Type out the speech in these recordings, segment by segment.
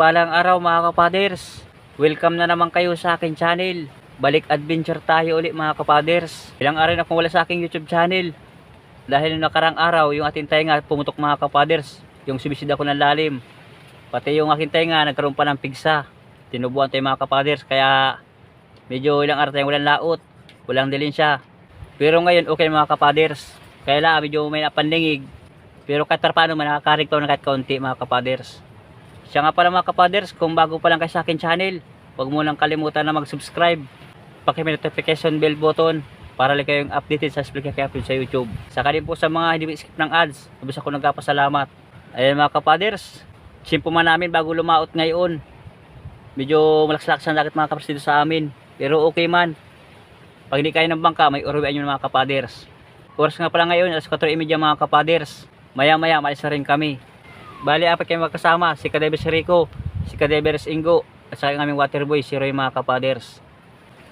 Kapagpalang araw mga kapaders. Welcome na naman kayo sa akin channel. Balik adventure tayo ulit mga kapaders. Ilang araw na akong wala sa aking YouTube channel. Dahil nakarang araw, yung ating tainga pumutok mga kapaders. Yung sumisid ako ng lalim. Pati yung aking tainga nagkaroon pa ng pigsa. Tinubuan tayo mga kapaders. Kaya medyo ilang araw tayong walang laot. Walang dilin siya. Pero ngayon okay mga kapaders. Kaya lang medyo may napandingig. Pero kahit paano man nakakarik na kahit kaunti mga kapaders. Siya nga pala mga kapaders, kung bago pa lang kayo sa akin channel, huwag mo lang kalimutan na mag-subscribe. Paki notification bell button para lang kayong updated sa Explica Captain sa YouTube. Saka din po sa mga hindi skip ng ads, labis ako nagpapasalamat. Ayan mga kapaders, simpo man namin bago lumaot ngayon. Medyo malakas-lakas ang mga kapaders sa amin. Pero okay man. Pag hindi kayo ng bangka, may uruwian nyo mga kapaders. Oras nga pala ngayon, alas 4.30 mga kapaders. Maya-maya, malis na rin kami. Bali, apat kayo magkasama. Si Kadebes Rico, si Kadebes Ingo, at sa aming waterboy, si Roy mga kapaders.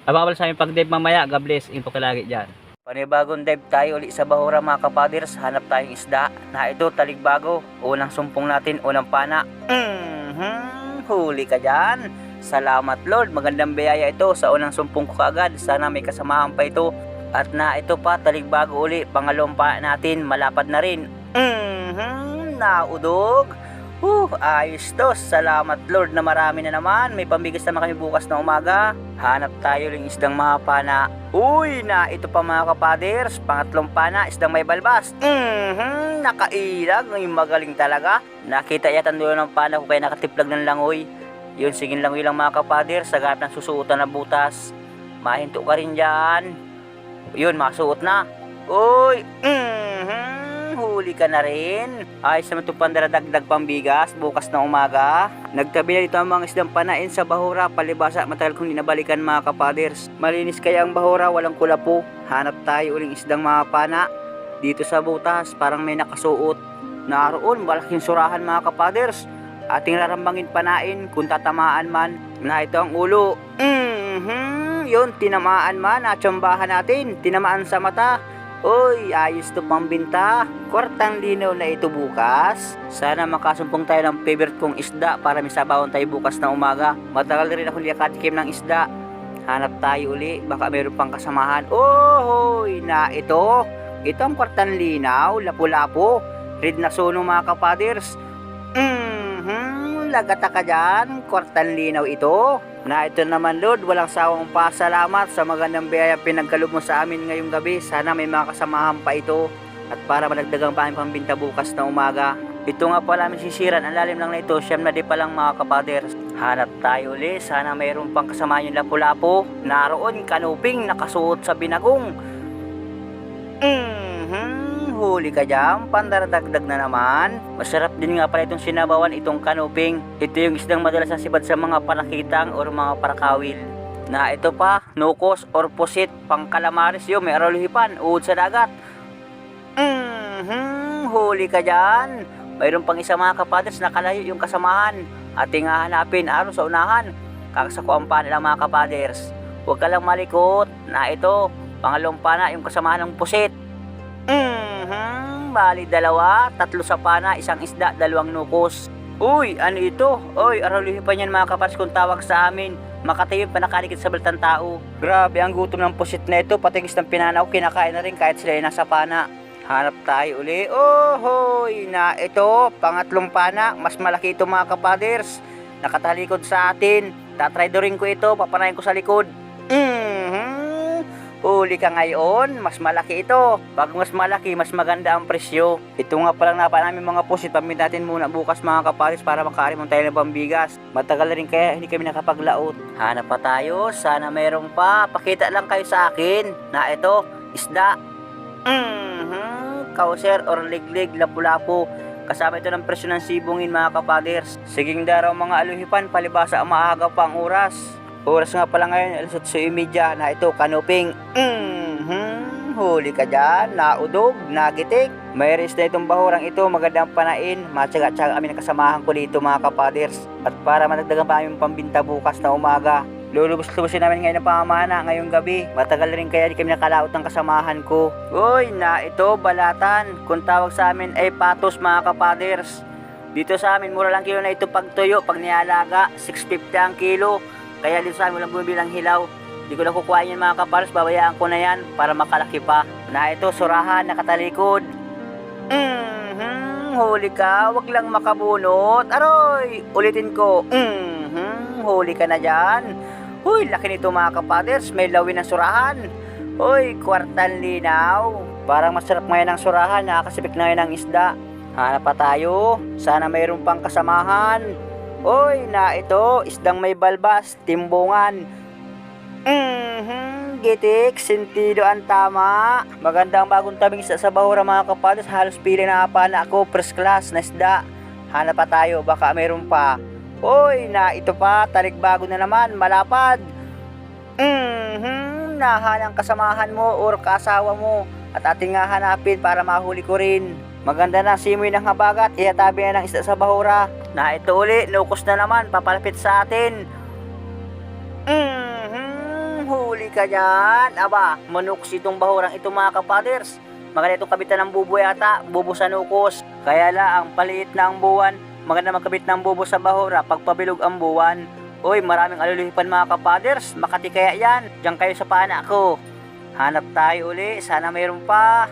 Abang sa aming pag-dive mamaya. God bless. Info kalagi dyan. Panibagong dive tayo ulit sa Bahura mga kapaders. Hanap tayong isda na ito taligbago. Unang sumpong natin, unang pana. Mhm, huli ka dyan. Salamat Lord, magandang biyaya ito sa unang sumpong ko kaagad. Sana may kasamahan pa ito. At na ito pa, taligbago uli. Pangalawang pa natin, malapad na rin. Mhm, naudog. Uh, ayos to. Salamat Lord na marami na naman. May pambigas naman kami bukas na umaga. Hanap tayo ng isdang mahapana. Uy, na ito pa mga kapaders. Pangatlong pana, isdang may balbas. Mhm, nakailag. Ngayon magaling talaga. Nakita yata dulo ng pana ko kaya nakatiplag ng langoy. Yun, sigin langoy lang mga kapaders. Sa gap ng susuotan na butas. Mahinto ka rin dyan. Yun, masuot na. Uy, mhm, huli ka na rin. Ayos naman itong pandaradagdag pambigas bukas na umaga. Nagtabi na dito ang mga isdang panain sa bahura. Palibasa, matagal kong dinabalikan mga kapaders. Malinis kaya ang bahura, walang kulapo. Hanap tayo uling isdang mga pana. Dito sa butas, parang may nakasuot. Naroon, malaking surahan mga kapaders. Ating rarambangin panain kung tatamaan man. Na ito ang ulo. Mhm, yun, tinamaan man. Natsambahan natin. Tinamaan sa mata. Uy, ayos to pambinta. Kwartang linaw na ito bukas. Sana makasumpong tayo ng favorite kong isda para may sabawan tayo bukas na umaga. Matagal rin ako niyakatikim ng isda. Hanap tayo uli, baka mayroon pang kasamahan. Oh, hoy, na ito. Ito ang kwartang linaw, lapu-lapo. Red na suno mga kapaders. Mhm, lagata ka dyan. Kwartang linaw ito. Na ito naman Lord, walang sawang pasalamat sa magandang biyaya pinagkalob mo sa amin ngayong gabi. Sana may mga kasamahan pa ito. At para malagdagang pa aming pambinta bukas na umaga. Ito nga pala aming sisiran, ang lalim lang na ito, siyam na di pa lang mga kapaders. Hanap tayo uli, sana mayroon pang kasama yung lapu-lapo. Naroon, kanuping, nakasuot sa binagong. Mhm, huli ka dyan, pandaradagdag na naman. Masarap din nga pala itong sinabawan, itong kanuping. Ito yung isdang madalas nasibad sa mga palakitang o mga parakawil. Na ito pa, nukos or pusit, pang kalamaris yun, may araluhipan, uod sa dagat. Mhm, huli ka dyan. Mayroon pang isa mga kapadres na kalayo yung kasamahan. Ating hahanapin araw sa unahan. Kakasakuan pa nila mga kapaders. Huwag ka lang malikot na ito. Pangalawang pana yung kasamahan ng pusit. Mhm, bali dalawa, tatlo sa pana, isang isda, dalawang nukos. Uy, ano ito? Uy, araluhin pa niyan mga kapadres kung tawag sa amin. Makatayo pa nakalikit sa balitang tao. Grabe, ang gutom ng pusit na ito. Patingis ng pinanaw, kinakain na rin kahit sila ay nasa pana. Hanap tayo uli. Oh, hoy, na ito, pangatlong pana, mas malaki ito mga kapaders. Nakatalikod sa atin. Tatraydorin ko ito, papanayin ko sa likod. Mhm. Huli ka ngayon, mas malaki ito. Pag mas malaki, mas maganda ang presyo. Ito nga palang napa namin mga pusit, pamit natin muna bukas mga kapaders para makarimon tayo ng pambigas. Matagal na rin kaya hindi kami nakapaglaot. Hanap pa tayo, sana mayroong pa. Pakita lang kayo sa akin na ito, isda. Mhm, kauser or liglig, lapu-lapu. Kasama ito ng presyo ng sibungin mga kapaders. Siging daraw mga aluhipan, palibasa maaga pa ang oras. Oras nga pala ngayon, alas 8.30 na ito, kanuping. Mhm, huli ka dyan, naudog, nagitik. May ris na itong bahurang ito, magandang panain. Matyaga-tyaga kami ng kasamahan ko dito mga kapaders. At para managdagan pa aming pambinta bukas na umaga. Lulubos-lubosin namin ngayon ng pamamana ngayong gabi. Matagal rin kaya di kami nakalaot ng kasamahan ko. Uy, na ito, balatan. Kung tawag sa amin ay patos mga kapaders. Dito sa amin, mura lang kilo na ito pag tuyo, pag nialaga, 650 ang kilo. Kaya dito sa amin, walang bumibili ng hilaw. Di ko na kukuhain yan mga kapares, babayaan ko na yan para makalaki pa. Na ito, surahan, nakatalikod. Mhm, huli ka, wag lang makabunot. Aroy, ulitin ko. Mhm, huli ka na dyan. Huy, laki nito mga kapaders, may lawin ng surahan. Uy, kwartal linaw. Parang masarap ngayon ang surahan, nakakasipik na ngayon ang isda. Hanap pa tayo, sana mayroon pang kasamahan. Uy, na ito, isdang may balbas, timbungan. Mhm, gitik, sentido ang tama. Magandang bagong tabing sa bahura mga kapados. Halos pili na pa na ako, first class na isda. Hanap pa tayo, baka mayroon pa. Uy, na ito pa, tarik bago na naman, malapad. Mhm, nahanang kasamahan mo or kasawa mo at ating nga hanapin para mahuli ko rin. Maganda na simoy ng habagat, ihatabi na ng isda sa bahura. Na ito uli, lukos na naman, papalapit sa atin. Mhm, huli ka dyan. Aba, manuks itong bahurang ito mga kapaders. Maganda itong kabitan ng bubo yata, bubo sa nukos. Kaya la, ang paliit na ang buwan, maganda magkabit ng bubo sa bahura pagpabilog ang buwan. Uy, maraming aluluhipan mga kapaders, makati kaya yan. Diyan kayo sa pana ko. Hanap tayo uli, sana mayroon pa.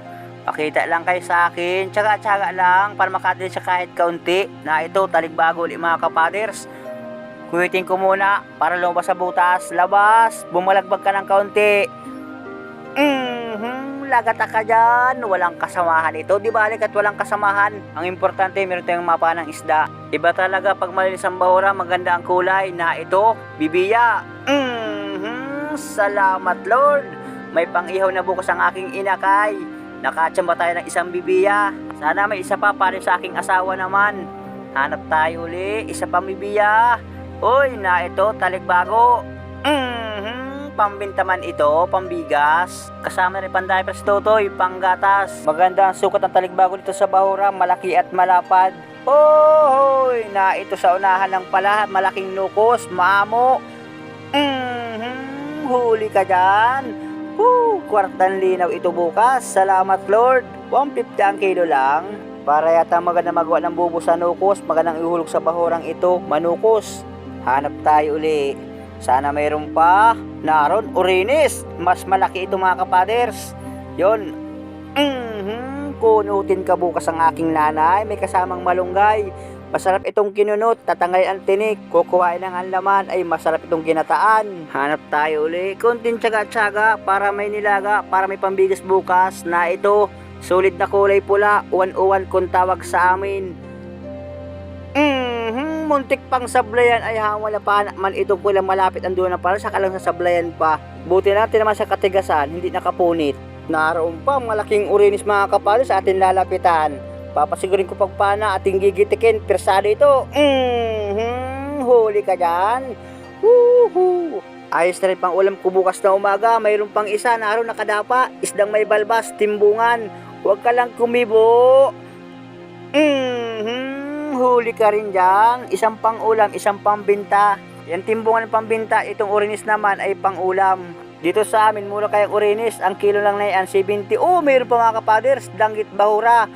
Pakita lang kayo sa akin, tsaga-tsaga lang para makadali siya kahit kaunti. Na ito, taligbago uli mga kapaders. Kuwitin ko muna para lumabas sa butas. Labas, bumalagbag ka ng kaunti. Mhm, lagata ka dyan. Walang kasamahan ito. Di balik at walang kasamahan. Ang importante, meron tayong mapa ng isda. Iba talaga pag malinis ang bahura, maganda ang kulay na ito, bibiya. Mhm, salamat Lord. May pang-ihaw na bukas ang aking inakay. Nakatsamba tayo ng isang bibiya. Sana may isa pa para sa aking asawa naman. Hanap tayo uli, isa pang bibiya. Uy, na ito, talikbago. Mhm, pambinta man ito, pambigas. Kasama rin pandaypers totoy, panggatas. Maganda ang sukat ng talikbago dito sa bahura, malaki at malapad. Ohoy, na ito sa unahan ng pala, malaking nukos, maamo. Mhm, huli ka dyan. Woo, kwartang linaw ito bukas. Salamat Lord. 150 ang kilo lang. Para yata maganda magawa ng bubo sa nukos, magandang ihulog sa bahurang ito, manukos. Hanap tayo uli. Sana mayroon pa. Naron, urinis. Mas malaki ito mga kapaders. Yon. Mhm, kunutin ka bukas ang aking nanay. May kasamang malunggay. Masarap itong kinunot, tatangay ang tinik, kukuhain ng anlaman ay masarap itong ginataan. Hanap tayo uli, kunting tsaga-tsaga para may nilaga, para may pambigas bukas na ito. Sulit na kulay pula, uwan-uwan kung tawag sa amin. Mhm, muntik pang sablayan ay wala pa man ito pula malapit ang dulo na para sa kalang sa sablayan pa. Buti natin naman sa katigasan, hindi nakapunit. Naroon pa malaking urinis mga kapalo sa atin lalapitan. Papasigurin ko pagpana ating gigitikin, persado ito. Mhm, huli ka dyan. Woohoo! Ayos na rin pang ulam ko bukas na umaga. Mayroon pang isa na araw nakadapa. Isdang may balbas, timbungan. Huwag ka lang kumibo. Mhm, huli ka rin dyan. Isang pang ulam, isang pambinta. Yan timbungan ng pambinta, itong orinis naman ay pang ulam. Dito sa amin, mura kayang orinis. Ang kilo lang na yan, 70. Oh, mayroon pa mga kapaders, danggit bahura.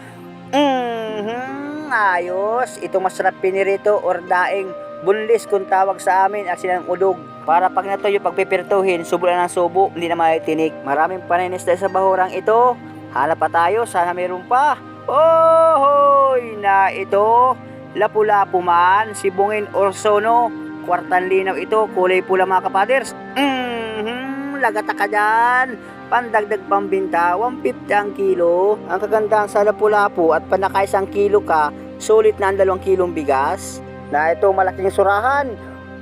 Mhm, ayos. Ito masarap pinirito or daing bunlis kung tawag sa amin at silang udog. Para pag natuyo pagpipirtuhin, subo lang ng subo, hindi na maitinig. Maraming paninis sa bahurang ito. Hanap pa tayo, sana mayroon pa. Ohoy na ito. Lapu-lapu man, sibungin or sono. Kwartan linaw ito, kulay pula mga kapaders. Mhm, lagata ka dyan. Pandagdag pambinta, 150 ang kilo. Ang kagandahan sa lapu-lapu at panaka isang kilo ka, sulit na ang dalawang kilong bigas. Na ito malaking surahan.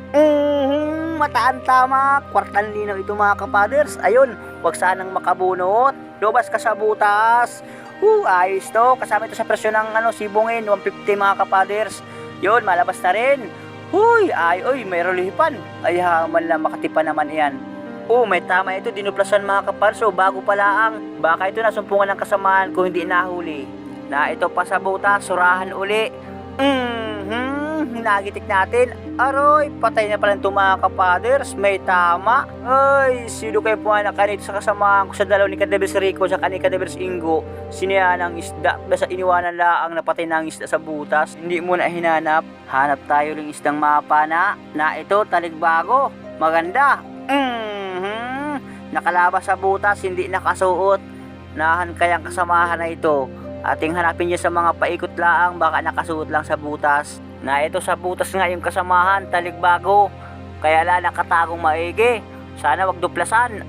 Mhm, mataan tama. Kwartan linaw ito mga kapaders. Ayun, wag sanang makabunot. Lubas ka sa butas. Uh, ayos to. Kasama ito sa presyo ng ano, sibungin, 150 mga kapaders. Yun, malabas na rin. Huy, ay, oy, may relipan. Ay, haman lang makatipa naman yan. Oh, may tama ito, dinuplasan mga kaparso, bago pala ang. Baka ito nasumpungan ng kasamaan kung hindi nahuli. Na ito pa sa butas, surahan uli. Mhm, nagitik natin. Aroy, patay na pala itong mga kapaders. May tama. Ay, sino kayo pumanak kanito sa kasamahan ko sa dalaw ni Kadebes Rico sa ni Kadebes Ingo? Sinihan ang isda. Basta iniwanan laang napatay na ang isda sa butas. Hindi mo na hinanap. Hanap tayo ng isdang mapana na ito taligbago. Maganda. Mhm. Nakalabas sa butas, hindi nakasuot. Nahan kayang kasamahan na ito. Ating hanapin niya sa mga paikot laang, baka nakasuot lang sa butas. Na ito sa butas nga yung kasamahan, taligbago. Kaya la nakatagong maigi. Sana wag duplasan.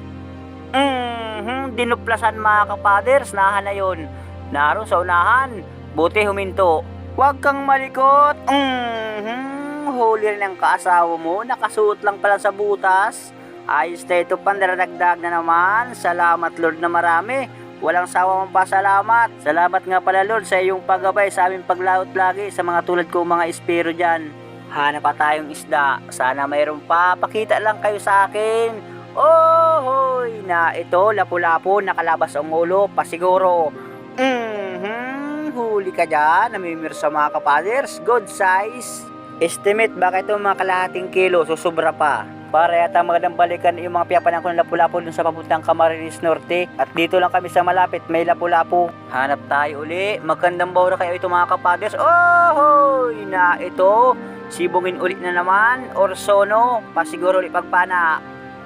Mhm, dinuplasan mga kapaders, nahan na yun. Naroon sa unahan, buti huminto. Huwag kang malikot. Mhm, huli rin ang kaasawa mo, nakasuot lang pala sa butas. Ayos na ito, pandaradagdag na naman. Salamat Lord na marami. Walang sawa mong pasalamat. Salamat nga pala Lord sa iyong paggabay sa aming paglaot lagi sa mga tulad ko mga espiro dyan. Hanap pa tayong isda. Sana mayroon pa. Pakita lang kayo sa akin. Oh, hoy, na ito, lapu-lapu, nakalabas ang ulo, pasiguro. Mhm, huli ka dyan, namimir sa mga kapaders, good size. Estimate, baka ito mga kalahating kilo, susubra pa. Para yata magandang balikan yung mga piyapanan ko ng lapu-lapu dun sa papuntang Camarines Norte. At dito lang kami sa malapit, may lapu-lapu. Hanap tayo uli. Magandang bawra kayo ito mga kapaders. Oh, na ito. Sibungin ulit na naman. Or sono, pasiguro ulit pagpana.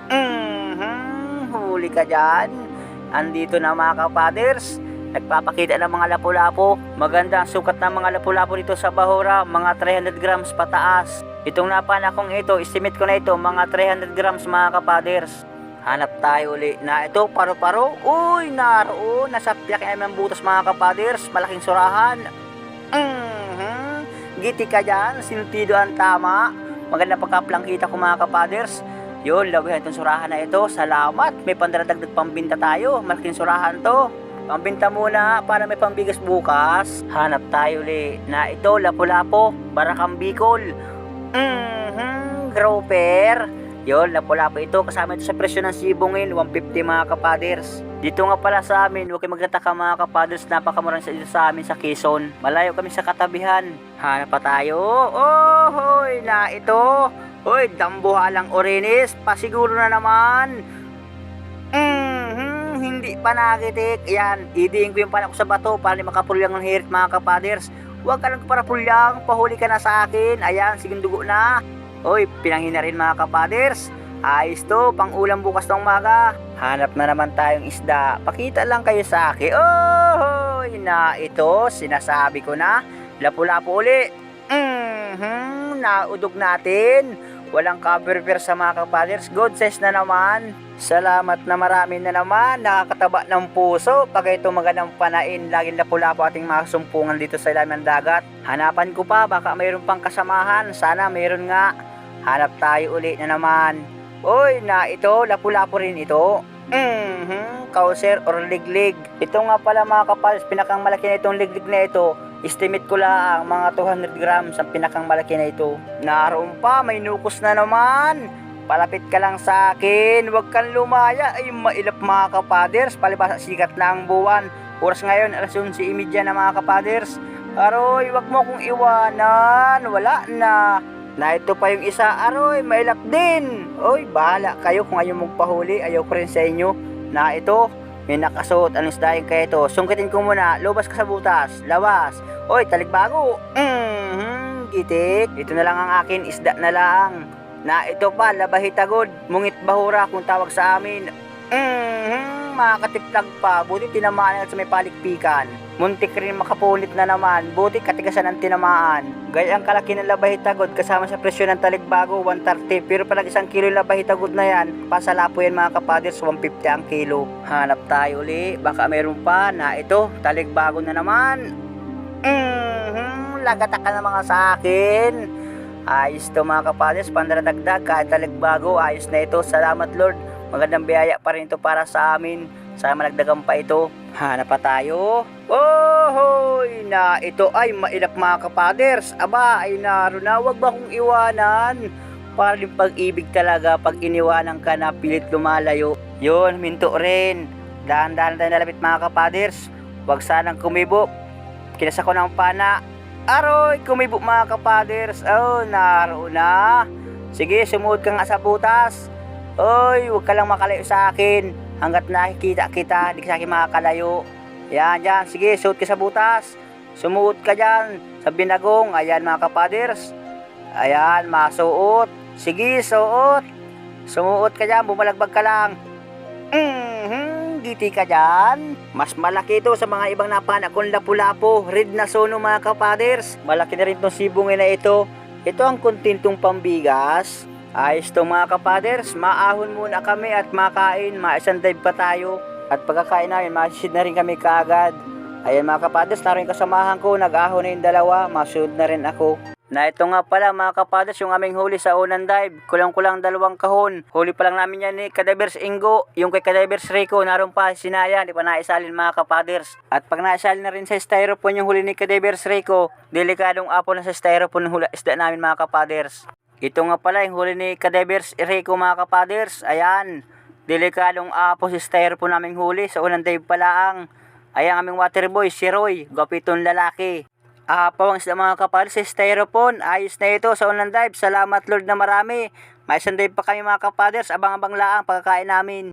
Mhm, huli ka dyan. Andito na mga kapaders. Nagpapakita ng mga lapu-lapu. Maganda ang sukat ng mga lapu-lapu dito sa Bahura, mga 300 grams pataas. Itong napana kong ito, estimate ko na ito, mga 300 grams mga kapaders. Hanap tayo uli na ito, paro-paro. Uy, naroon, nasa piyak ng butas mga kapaders, malaking surahan. Mhm, giti ka dyan, sinutido ang tama. Maganda pagkaplangkita ko mga kapaders. Yun, lawihan itong surahan na ito. Salamat. May pandaradagdag pambinta tayo. Malaking surahan to. Pambinta muna para may pambigas bukas. Hanap tayo uli na ito, lapu-lapo, barakang bikol. Mhm, grouper. Yun, lapu-lapo ito. Kasama ito sa presyo ng sibungin, 150 mga kapaders. Dito nga pala sa amin, huwag kayo magtataka mga kapaders, napakamurang sa dito sa amin sa Quezon. Malayo kami sa katabihan. Hanap pa tayo. Oh, hoy, na ito. Hoy, dambuhalang orinis, pasiguro na naman. Mhm, hindi pa nakitik. Yan, idiin ko yung panak sa bato para di makapulyang ng hirit mga kapaders. Huwag ka lang para pulyang, pahuli ka na sa akin. Ayan, sige dugo na. Hoy, pinangina rin mga kapaders. Ayos to, pang ulam bukas ng maga. Hanap na naman tayong isda. Pakita lang kayo sa akin. Oh, na ito, sinasabi ko na. Lapu-lapu uli. Mhm, naudog natin. Walang cover sa mga kapaders. Good size na naman. Salamat na marami na naman. Nakakataba ng puso. Pag ito magandang panain, laging lapu-lapo ating mga sumpungan dito sa ilalim ng dagat. Hanapan ko pa, baka mayroon pang kasamahan. Sana mayroon nga. Hanap tayo uli na naman. Uy, na ito, lapu-lapo rin ito. Mhm, kauser or liglig. Ito nga pala mga kapals, pinakang malaki na itong liglig na ito. Estimate ko lang mga 200 grams ang pinakang malaki na ito. Naroon pa, may nukos na naman. Palapit ka lang sa akin, huwag kang lumaya. Ay, mailap mga kapaders, palibas sikat na ang buwan. Oras ngayon, alas 11.30 na mga kapaders. Aroy, wag mo akong iwanan, wala na. Na ito pa yung isa, aroy, mailap din. Oy, bahala kayo kung ayaw magpahuli, ayaw ko rin sa inyo. Na ito, may nakasuot, anong isdahin kaya ito? Sungkitin ko muna, lubas ka sa butas, lawas. Oy, talikbago. Mhm, gitik. Ito na lang ang akin, isda na lang. Na ito pa, labahitagod, mungit bahura kung tawag sa amin. Mhm, makakatiplag pa, buti tinamaan sa may palikpikan. Muntik rin makapulit na naman, buti katigasan ang tinamaan. Gaya ang kalaki ng labahitagod kasama sa presyo ng talikbago, 130. Pero pala isang kilo yung labahitagod na yan, pasalapo yan mga kapaders, 150 ang kilo. Hanap tayo uli, baka meron pa na ito, talikbago na naman. Mhm, lagata ka na mga sa akin. Ayos to mga kapaders, pandaradagdag, kahit talikbago, ayos na ito. Salamat Lord, magandang biyaya pa rin ito para sa amin. Sana malagdagan pa ito. Hanap pa tayo. Oh, hoy, na ito ay mailap mga kapaders. Aba, ay naroon na, wag ba akong iwanan? Para yung pag-ibig talaga, pag iniwanan ka na pilit lumalayo. Yun, minto rin. Dahan-dahan tayo nalapit mga kapaders. Wag sanang kumibok. Kinasa ko ng pana. Aroy, kumibo mga kapaders. Oh, naroon na. Sige, sumuot ka nga sa butas. Oy, huwag ka lang makalayo sa akin. Hanggat nakikita kita, di sa akin makakalayo. Yan, yan. Sige, suot ka sa butas. Sumuot ka dyan sa binagong. Ayan mga kapaders. Ayan, masuot. Sige, suot. Sumuot ka dyan, bumalagbag ka lang. Mhm, giti ka dyan. Mas malaki ito sa mga ibang napana kung lapu-lapo. Red na sono mga kapaders. Malaki na rin itong sibungin na ito. Ito ang kontintong pambigas. Ayos to mga kapaders. Maahon muna kami at makain. Maisang dive pa tayo. At pagkakain namin, masisid na rin kami kaagad. Ayan mga kapaders, naroon kasamahan ko. Nag-ahon na yung dalawa. Masunod na rin ako. Na ito nga pala mga kapaders, yung aming huli sa unang dive. Kulang-kulang dalawang kahon. Huli pa lang namin yan ni Kadivers Ingo. Yung kay Kadivers Rico, naroon pa si Naya. Di pa naisalin mga kapaders. At pag naisalin na rin sa styrofoam yung huli ni Kadivers Rico, delikadong apo na sa styrofoam hula isda namin mga kapaders. Ito nga pala yung huli ni Kadivers Rico mga kapaders. Ayan. Delikadong apo si styrofoam naming huli sa unang dive pala ang. Ayan aming water boy, si Roy, gwapiton lalaki. Ah, pawang sa mga kapal sa styrofoam. Ayos na ito sa unang dive. Salamat Lord na marami. May isang dive pa kami mga kapaders. Abang-abang laang pagkakain namin.